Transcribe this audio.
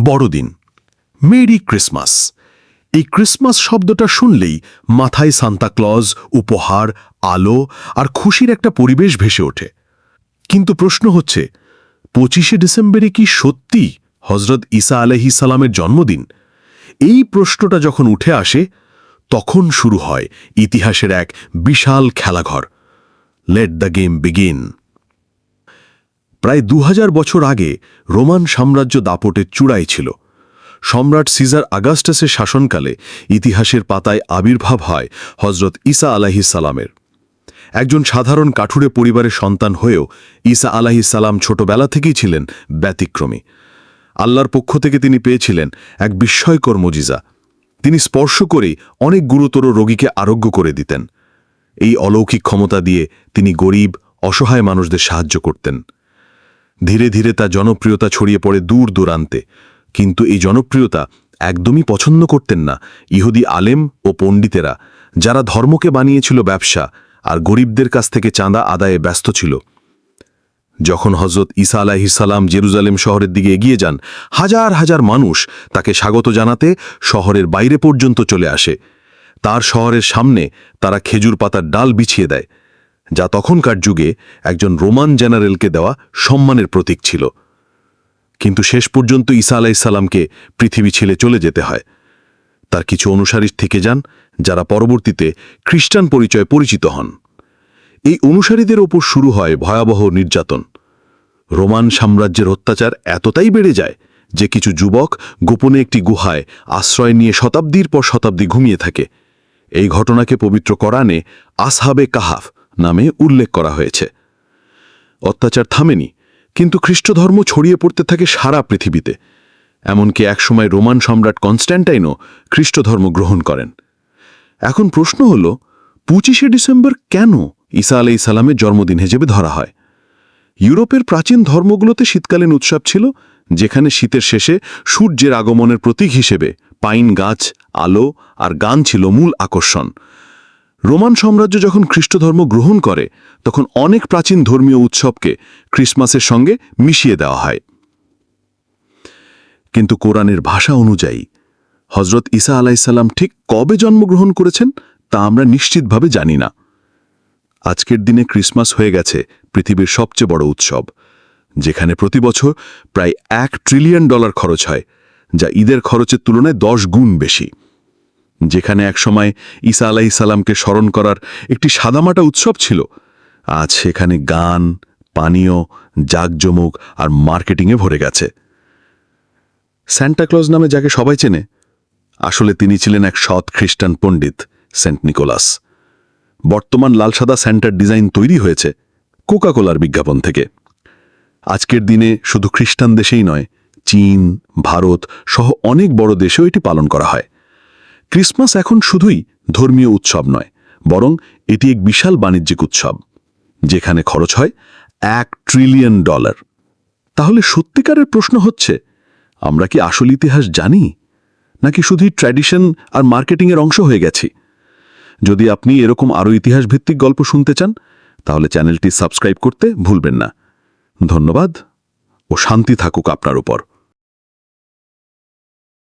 বড়দিন। Merry Christmas. এই Christmas শব্দটা শুনলেই মাথায় সান্তাক্লজ উপহার, আলো আর খুশির একটা পরিবেশ ভেসে ওঠে। কিন্তু প্রশ্ন হচ্ছে, পঁচিশে ডিসেম্বরে কি সত্যি হজরত ঈসা আলহি সালামের জন্মদিন? এই প্রশ্নটা যখন উঠে আসে, তখন শুরু হয় ইতিহাসের এক বিশাল খেলাঘর। লেট দ্য গেম বিগিন প্রায় দু হাজার বছর আগে রোমান সাম্রাজ্য দাপটের চূড়াই ছিল। সম্রাট সিজার আগাস্টাসের শাসনকালে ইতিহাসের পাতায় আবির্ভাব হয় হজরত ঈসা আলাহিসাল্লামের একজন সাধারণ কাঠুরে পরিবারের সন্তান হয়েও ঈসা আলাহিসাল্লাম ছোটবেলা থেকেই ছিলেন ব্যতিক্রমী। আল্লাহর পক্ষ থেকে তিনি পেয়েছিলেন এক বিস্ময়কর মজিজা। তিনি স্পর্শ করেই অনেক গুরুতর রোগীকে আরোগ্য করে দিতেন। এই অলৌকিক ক্ষমতা দিয়ে তিনি গরিব, অসহায় মানুষদের সাহায্য করতেন। ধীরে ধীরে তা জনপ্রিয়তা ছড়িয়ে পড়ে দূর দূরান্তে। কিন্তু এই জনপ্রিয়তা একদমই পছন্দ করতেন না ইহুদি আলেম ও পণ্ডিতেরা, যারা ধর্মকে বানিয়েছিল ব্যবসা আর গরিবদের কাছ থেকে চাঁদা আদায়ে ব্যস্ত ছিল। যখন হজরত ঈসা আলাহিসাল্লাম জেরুজালেম শহরের দিকে এগিয়ে যান, হাজার হাজার মানুষ তাকে স্বাগত জানাতে শহরের বাইরে পর্যন্ত চলে আসে। তার শহরের সামনে তারা খেজুর পাতার ডাল বিছিয়ে দেয়। যা তখনকার যুগে একজন রোমান জেনারেলকে দেওয়া সম্মানের প্রতীক ছিল। কিন্তু শেষ পর্যন্ত ঈসা আলাইসাল্লামকে পৃথিবী ছেড়ে চলে যেতে হয়। তার কিছু অনুসারী থেকে যান, যারা পরবর্তীতে খ্রিস্টান পরিচয়ে পরিচিত হন। এই অনুসারীদের ওপর শুরু হয় ভয়াবহ নির্যাতন। রোমান সাম্রাজ্যের অত্যাচার এতটাই বেড়ে যায় যে কিছু যুবক গোপনে একটি গুহায় আশ্রয় নিয়ে শতাব্দীর পর শতাব্দী ঘুমিয়ে থাকে। এই ঘটনাকে পবিত্র করানে আসহাবে কাহাফ নামে উল্লেখ করা হয়েছে। অত্যাচার থামেনি, কিন্তু খ্রিস্টধর্ম ছড়িয়ে পড়তে থাকে সারা পৃথিবীতে। এমনকি একসময় রোমান সম্রাট কনস্ট্যান্টাইনও খ্রিস্টধর্ম গ্রহণ করেন। এখন প্রশ্ন হল, পঁচিশে ডিসেম্বর কেন ঈসা আলাই সালামের জন্মদিন হিসেবে ধরা হয়? ইউরোপের প্রাচীন ধর্মগুলোতে শীতকালীন উৎসব ছিল, যেখানে শীতের শেষে সূর্যের আগমনের প্রতীক হিসেবে পাইন গাছ, আলো আর গান ছিল মূল আকর্ষণ। রোমান সাম্রাজ্য যখন খ্রিস্টধর্ম গ্রহণ করে, তখন অনেক প্রাচীন ধর্মীয় উৎসবকে ক্রিসমাসের সঙ্গে মিশিয়ে দেওয়া হয়। কিন্তু কোরআনের ভাষা অনুযায়ী হজরত ঈসা আলাইসাল্লাম ঠিক কবে জন্মগ্রহণ করেছেন তা আমরা নিশ্চিতভাবে জানি না। আজকের দিনে ক্রিসমাস হয়ে গেছে পৃথিবীর সবচেয়ে বড় উৎসব, যেখানে প্রতি বছর প্রায় এক ট্রিলিয়ন ডলার খরচ হয়, যা ঈদের খরচের তুলনায় দশ গুণ বেশি। যেখানে একসময় ঈসা আলাহি সালামকে স্মরণ করার একটি সাদামাটা উৎসব ছিল। আজ সেখানে গান, পানীয়, জাকজমুক আর মার্কেটিংয়ে ভরে গেছে। স্যান্টাক্লজ নামে যাকে সবাই চেনে, আসলে তিনি ছিলেন এক সৎ খ্রিস্টান পণ্ডিত, সেন্ট নিকোলাস। বর্তমান লাল সাদা স্যান্টার ডিজাইন তৈরি হয়েছে কোকাকোলার বিজ্ঞাপন থেকে। আজকের দিনে শুধু খ্রিস্টান দেশেই নয়, চীন, ভারত সহ অনেক বড় দেশেও এটি পালন করা হয়। ক্রিসমাস এখন শুধুই ধর্মীয় উৎসব নয়, বরং এটি এক বিশাল বাণিজ্যিক উৎসব, যেখানে খরচ হয় এক ট্রিলিয়ন ডলার। তাহলে সত্যিকারের প্রশ্ন হচ্ছে, আমরা কি আসল ইতিহাস জানি? নাকি শুধুই ট্র্যাডিশন আর মার্কেটিংয়ের অংশ হয়ে গেছি? যদি আপনি এরকম আরও ইতিহাস ভিত্তিক গল্প শুনতে চান, তাহলে চ্যানেলটি সাবস্ক্রাইব করতে ভুলবেন না। ধন্যবাদ ও শান্তি থাকুক আপনার উপর।